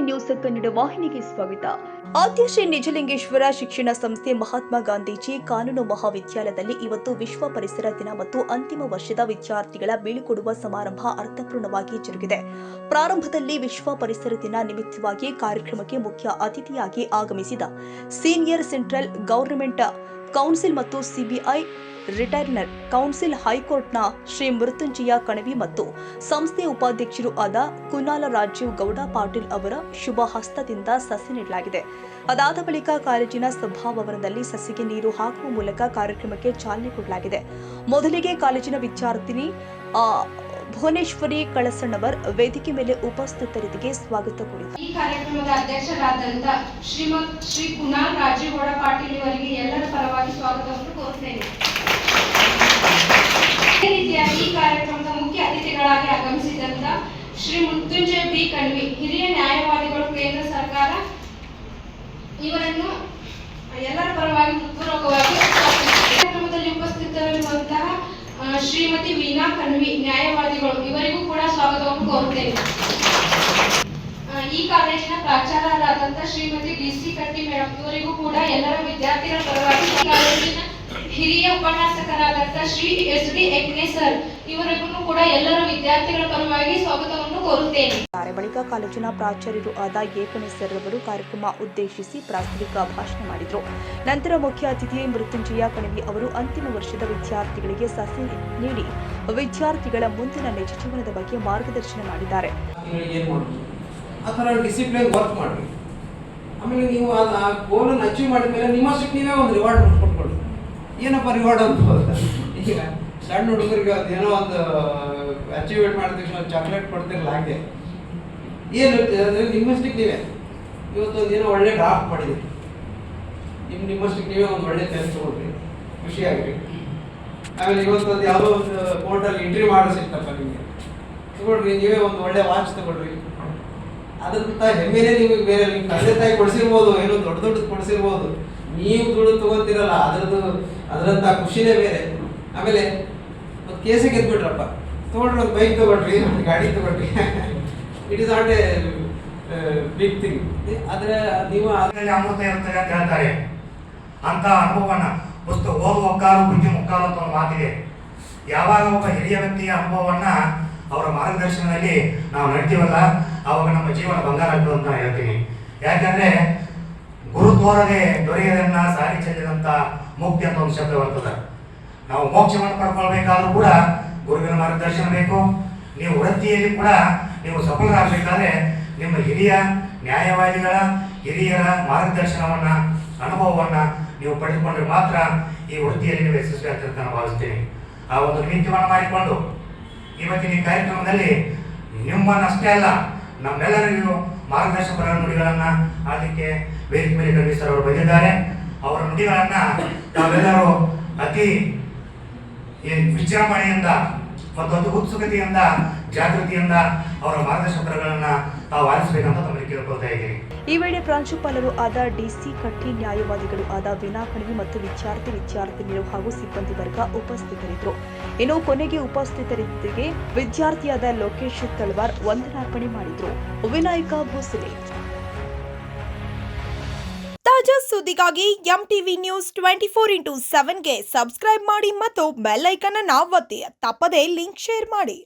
News Kannada ವಾಹಿನಿಗೆ ಸ್ವಾಗತ. ಆದ್ಯ ನಿಜಲಿಂಗೇಶ್ವರ ಶಿಕ್ಷಣ ಸಂಸ್ಥೆ ಮಹಾತ್ಮ ಗಾಂಧೀಜಿ ಕಾನೂನು ಮಹಾವಿದ್ಯಾಲಯದಲ್ಲಿ ಇವತ್ತು ವಿಶ್ವ ಪರಿಸರ ದಿನ ಮತ್ತು ಅಂತಿಮ ವರ್ಷದ ವಿದ್ಯಾರ್ಥಿಗಳ ಬೀಳ್ಕೊಡುವ ಸಮಾರಂಭ ಅರ್ಥಪೂರ್ಣವಾಗಿ ಜರುಗಿದೆ. ಪ್ರಾರಂಭದಲ್ಲಿ ವಿಶ್ವ ಪರಿಸರ ದಿನ ನಿಮಿತ್ತವಾಗಿ ಕಾರ್ಯಕ್ರಮಕ್ಕೆ ಮುಖ್ಯ ಅತಿಥಿಯಾಗಿ ಆಗಮಿಸಿದ ಸೀನಿಯರ್ ಸೆಂಟ್ರಲ್ ಗವರ್ನಮೆಂಟ್ ಕೌನ್ಸಿಲ್ ಮತ್ತು ಸಿಬಿಐ ರಿಟೈರ್ನರ್ ಕೌನ್ಸಿಲ್ ಹೈಕೋರ್ಟ್ನ ಶ್ರೀ ಮೃತ್ಯುಂಜಯ ಕಣವಿ ಮತ್ತು ಸಂಸ್ಥೆಯ ಉಪಾಧ್ಯಕ್ಷರು ಆದ ಕುನಾಲ ರಾಜೀವ್ ಗೌಡ ಪಾಟೀಲ್ ಅವರ ಶುಭ ಹಸ್ತದಿಂದ ಸಸಿ ನೀಡಲಾಗಿದೆ. ಅದಾದ ಬಳಿಕ ಕಾಲೇಜಿನ ಸಭಾಭವನದಲ್ಲಿ ಸಸಿಗೆ ನೀರು ಹಾಕುವ ಮೂಲಕ ಕಾರ್ಯಕ್ರಮಕ್ಕೆ ಚಾಲನೆ ಕೊಡಲಾಗಿದೆ. ಮೊದಲಿಗೆ ಕಾಲೇಜಿನ ವಿದ್ಯಾರ್ಥಿನಿ ಭುವನೇಶ್ವರಿ ಕಳಸಣ್ಣವರ್ ವೇದಿಕೆ ಮೇಲೆ ಉಪಸ್ಥಿತರಿಗೆ ಸ್ವಾಗತ ಕೋರಿದರು ಈ ಕಾರ್ಯಕ್ರಮದ ಅಧ್ಯಕ್ಷರಾದಂತ ಶ್ರೀಮತ್ ಶ್ರೀ ಕುನಾಲ್ ರಾಜೀಗೌಡ ಪಾಟೀಲ್ ಅವರಿಗೆ ಎಲ್ಲರ ಪರವಾಗಿ ಸ್ವಾಗತವನ್ನು ಕೋರುತ್ತೇನೆ ಈ ಕಾರ್ಯಕ್ರಮದ ಮುಖ್ಯ ಅತಿಥಿಗಳಾಗಿ ಆಗಮಿಸಿದಂತ ಶ್ರೀ ಮೃತ್ಯುಂಜಯ ಬಿ ಕಣ್ವಿ ಹಿರಿಯ ನ್ಯಾಯವಾದಿಗಳು ಕೇಂದ್ರ ಸರ್ಕಾರ ಇವರನ್ನು ಎಲ್ಲರ ಪರವಾಗಿ ಹೃತ್ಪೂರ್ವಕವಾಗಿ. ಕಾರ್ಯಕ್ರಮದಲ್ಲಿ ಉಪಸ್ಥಿತರಿರುವಂತಹ ಶ್ರೀಮತಿ ವೀನಾ ಕಣ್ವಿ ನ್ಯಾಯವಾದಿಗಳು ಇವರಿಗೂ ಕೂಡ ಸ್ವಾಗತವನ್ನು ಕೋರುತ್ತೇನೆ ಆ, ಈ ಕಾಲೇಜಿನ ಪ್ರಾಚಾರ್ಯರಾದಂತ Shrimati D C Katti madam ಇವರಿಗೂ ಕೂಡ ಎಲ್ಲರ ವಿದ್ಯಾರ್ಥಿಗಳ ಪರವಾಗಿ ಈ ಕಾಲೇಜಿನ ಹಿರಿಯ ಉಪನ್ಯಾಸಕರಾದಂತ Shri S D Ekne sir ಇವರಿಗೂ ಕೂಡ ಎಲ್ಲರ ವಿದ್ಯಾರ್ಥಿಗಳ ಪರವಾಗಿ ಸ್ವಾಗತವನ್ನು ಕೋರುತ್ತೇನೆ. ಬಳಿಕ ಕಾಲೇಜಿನ ಪ್ರಾಚಾರ್ಯರು ಆದ ಏಕನೇಶ್ವರ್ ಅವರು ಕಾರ್ಯಕ್ರಮ ಉದ್ದೇಶಿಸಿ ಪ್ರಾಸ್ತಾವಿಕ ಭಾಷಣ ಮಾಡಿದರು. ನಂತರ ಮುಖ್ಯ ಅತಿಥಿ ಮೃತ್ಯುಂಜಯ ಕಣಿವಿ ಅವರು ಅಂತಿಮ ವರ್ಷದ ವಿದ್ಯಾರ್ಥಿಗಳಿಗೆ ಸಸಿ ನೀಡಿ. ವಿದ್ಯಾರ್ಥಿಗಳ ಮುಂದಿನ ನಿಜ ಜೀವನದ ಬಗ್ಗೆ ಮಾರ್ಗದರ್ಶನ ಮಾಡಿದ್ದಾರೆ. ಆ ಡಿಸಿಪ್ಲಿನ್ ವರ್ಕ್ ಆಮೇಲೆ ನೀವು ಅದು ಆ ಗೋಲನ್ನು ಅಚೀವ್ ಮಾಡಿದ ಮೇಲೆ ನಿಮ್ಮಷ್ಟಕ್ಕೆ ನೀವೇ ಒಂದು ರಿವಾರ್ಡ್ ಕೊಟ್ಕೊಳ್ಳಿ ಏನಪ್ಪ ರಿವಾರ್ಡ್ ಅಂತ ಈಗ ಸಣ್ಣ ಹುಡುಗರಿಗೆ ಅದೇನೋ ಒಂದು ಅಚೀವ್ಮೆಂಟ್ ಮಾಡಿದ ತಕ್ಷಣ ಚಾಕ್ಲೇಟ್ ಕೊಡ್ತಿರಲ್ಲ ಹಾಗೆ. ಏನು ಅಂದರೆ ನಿಮ್ಮಷ್ಟಕ್ಕೆ ನೀವೇ. ಇವತ್ತೊಂದು ಏನೋ ಒಳ್ಳೆ ಡ್ರಾಫ್ಟ್ ಮಾಡಿದ್ದೀರಿ ನಿಮ್ಮ ನಿಮ್ಮಷ್ಟಕ್ಕೆ ನೀವೇ ಒಂದು ಒಳ್ಳೆ ಕೆಲಸ ತಗೊಳ್ರಿ ಖುಷಿಯಾಗ್ರಿ. ಆಮೇಲೆ ಇವತ್ತೊಂದು ಯಾವುದೋ ಒಂದು ಕೋರ್ಟಲ್ಲಿ ಎಂಟ್ರಿ ಮಾಡೋ ಸಿಗ್ತಪ್ಪ ನಿಮಗೆ. ತಗೊಳ್ರಿ ನೀವೇ ಒಂದು ಒಳ್ಳೆ ವಾಚ್ ತಗೊಳ್ರಿ ಅದಂತ ಹೆಮ್ಮೆನೇ ನಿಮಗೆ ಬೇರೆ ನಿಮ್ಮ ತಂದೆ ತಾಯಿ ಕೊಡಿಸಿರ್ಬೋದು, ಏನೋ ದೊಡ್ಡ ದೊಡ್ಡದು ಕೊಡಿಸಿರ್ಬೋದು. ನೀವು ದುಡ್ಡು ತಗೋತಿರಲ್ಲ, ಅದರದ್ದು ಅದರಂಥ ಖುಷಿನೇ ಬೇರೆ. ಆಮೇಲೆ ಒಂದು ಕೇಸೇ ಗೆದ್ಬಿಟ್ರಪ್ಪ. ತೊಗೊಂಡ್ರೆ ಒಂದು ಬೈಕ್ ತಗೊಳ್ರಿ ಒಂದು ಗಾಡಿ ತಗೊಳ್ರಿ it is not a big thing ಆದರೆ ನೀವು ಅದ್- ಅದರಲ್ಲಿ ಅಮೃತ ಇರುತ್ತದೆ ಅಂತ ಹೇಳ್ತಾರೆ. ಅಂತ ಅನುಭವನ ಪುಸ್ತಕ ಓದುವ ಒಕ್ಕಾಲು ಬುದ್ಧಿ ಮುಕ್ಕಾಲು ಅಂತ ಒಂದು ಮಾತಿದೆ. ಯಾವಾಗ ಒಬ್ಬ ಹಿರಿಯ ವ್ಯಕ್ತಿಯ ಅನುಭವವನ್ನ ಅವರ ಮಾರ್ಗದರ್ಶನದಲ್ಲಿ ನಾವು ನಡ್ತೀವಲ್ಲ ಅವಾಗ ನಮ್ಮ ಜೀವನ ಬಂಗಾರ ಆಗ್ತದೆ ಅಂತ ಹೇಳ್ತೀನಿ. ಯಾಕಂದ್ರೆ ಗುರು ತೋರದೆ ದೊರೆಯದನ್ನ ಸಾರಿ ಚೆಲ್ಲಿದಂತ ಮುಕ್ತಿ ಅಂತ ಒಂದು ಶಬ್ದ ಬರ್ತದೆ. ನಾವು ಮೋಕ್ಷವನ್ನು ಪಡ್ಕೊಳ್ಬೇಕಾದ್ರೂ ಕೂಡ ಗುರುವಿನ ಮಾರ್ಗದರ್ಶನ ಬೇಕು. ನೀವು ವೃತ್ತಿಯಲ್ಲಿ ಕೂಡ ನೀವು ಸಫಲರಾಗಬೇಕಾದ್ರೆ ನಿಮ್ಮ ಹಿರಿಯ ನ್ಯಾಯವಾದಿಗಳ, ಹಿರಿಯರ ಮಾರ್ಗದರ್ಶನವನ್ನ, ಅನುಭವವನ್ನ ನೀವು ಪಡೆದುಕೊಂಡ್ರೆ ಮಾತ್ರ ಈ ವೃತ್ತಿಯಲ್ಲಿ ನೀವು ಯಶಸ್ವಿ ಆಗ್ತದೆ ಅಂತ ನಾನು ಭಾವಿಸ್ತೀನಿ. ಆ ಒಂದು ನಿಮಿತ್ತವನ್ನು ಮಾಡಿಕೊಂಡು ಇವತ್ತಿನ ಈ ಕಾರ್ಯಕ್ರಮದಲ್ಲಿ ನಿಮ್ಮನ್ನಷ್ಟೇ ಅಲ್ಲ ನಮ್ಮೆಲ್ಲರಿಗೂ ಮಾರ್ಗದರ್ಶಕರ ನುಡಿಗಳನ್ನ ಅದಕ್ಕೆ ವೇದಿಕೆ ಮೇಲೆ ಕವಿ ಅವರು ಬಂದಿದ್ದಾರೆ ಅವರ ನುಡಿಗಳನ್ನ ನಾವೆಲ್ಲರೂ ಅತಿ ವಿಜೃಂಭಣೆಯಿಂದ ಮತ್ತು ಅತಿ ಉತ್ಸುಕತೆಯಿಂದ ಜಾಗೃತಿಯಿಂದ ಅವರ ಮಾರ್ಗಸೂತ್ರಗಳನ್ನ ತಾವು ಆಲಿಸಬೇಕಂತ ತಮ್ಮಲ್ಲಿ ಕೇಳ್ಕೊಳ್ತಾ ಇದ್ದೀನಿ ಈ ವೇಳೆ ಪ್ರಾಂಶುಪಾಲರು ಆದ ಡಿಸಿ ಕಟ್ಟಿ ನ್ಯಾಯವಾದಿಗಳು ಆದ ವಿನಾ ಕಣವಿ ಮತ್ತು ವಿದ್ಯಾರ್ಥಿ ವಿದ್ಯಾರ್ಥಿನಿಯರು ಹಾಗೂ ಸಿಬ್ಬಂದಿ ವರ್ಗ ಉಪಸ್ಥಿತರಿದ್ದರು. ಇನ್ನು ಕೊನೆಗೆ ಉಪಸ್ಥಿತರಿಗೆ ವಿದ್ಯಾರ್ಥಿಯಾದ ಲೋಕೇಶ್ ತಳವಾರ್ ವಂದನಾರ್ಪಣೆ ಮಾಡಿದ್ರು. ವಿನಾಯಕ ಭೋಸಲೆ. ತಾಜಾ ಸುದ್ದಿಗಾಗಿ M TV news twenty four into ಸೆವೆನ್ಗೆ subscribe ಮಾಡಿ ಮತ್ತು ಬೆಲ್ ಐಕನ್ ಅನ್ನು ಒತ್ತಿ. ತಪ್ಪದೇ ಲಿಂಕ್ ಶೇರ್ ಮಾಡಿ.